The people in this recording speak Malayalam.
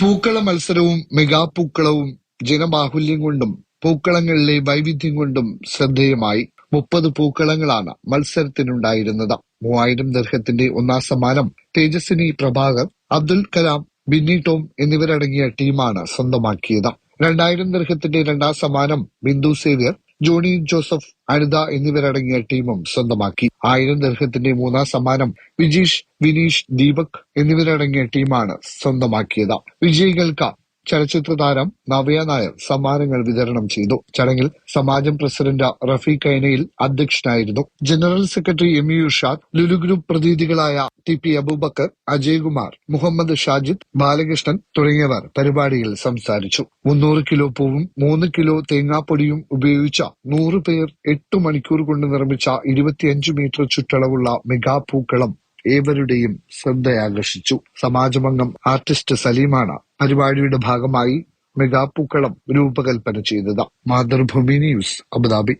പൂക്കള മത്സരവും മെഗാ പൂക്കളവും ജനബാഹുല്യം കൊണ്ടും പൂക്കളങ്ങളിലെ വൈവിധ്യം കൊണ്ടും ശ്രദ്ധേയമായി മുപ്പത് പൂക്കളങ്ങളാണ് മത്സരത്തിനുണ്ടായിരുന്നത്. മൂവായിരം ദർഹത്തിന്റെ ഒന്നാം സമ്മാനം തേജസ്വിനി പ്രഭാകർ അബ്ദുൽ കലാം ബിന്നി ടോം എന്നിവരടങ്ങിയ ടീമാണ് സ്വന്തമാക്കിയത്. രണ്ടായിരം ദർഹത്തിന്റെ രണ്ടാം സമ്മാനം Bindu Xavier Johnny Joseph Anitha എന്നിവരടങ്ങിയ ടീമും സ്വന്തമാക്കി. ആയിരം ദർഹത്തിന്റെ മൂന്നാം സമ്മാനം വിജീഷ് വിനീഷ് ദീപക് എന്നിവരടങ്ങിയ ടീമാണ് സ്വന്തമാക്കിയത്. വിജയികൾക്ക് ചലച്ചിത്ര താരം നവ്യ നായർ സമ്മാനങ്ങൾ വിതരണം ചെയ്തു. ചടങ്ങിൽ സമാജം പ്രസിഡന്റ് റഫീഖ് കൈനയിൽ അധ്യക്ഷനായിരുന്നു. General secretary M U Shad Lulu group പ്രതിനിധികളായ T P Abubakar Ajaykumar Muhammad Shajid Balakrishnan തുടങ്ങിയവർ പരിപാടിയിൽ സംസാരിച്ചു. മുന്നൂറ് കിലോ പൂവും മൂന്ന് കിലോ തേങ്ങാപ്പൊടിയും ഉപയോഗിച്ച നൂറ് പേർ എട്ട് മണിക്കൂർ കൊണ്ട് നിർമ്മിച്ച ഇരുപത്തിയഞ്ച് മീറ്റർ ചുറ്റളവുള്ള മെഗാ പൂക്കളം ഏവരുടെയും ശ്രദ്ധയാകർഷിച്ചു. സമാജമംഗം ആർട്ടിസ്റ്റ് സലീമാണ് പരിപാടിയുടെ ഭാഗമായി മെഗാപ്പൂക്കളം രൂപകൽപ്പന ചെയ്തത്. Mathrubhumi news Abu Dhabi.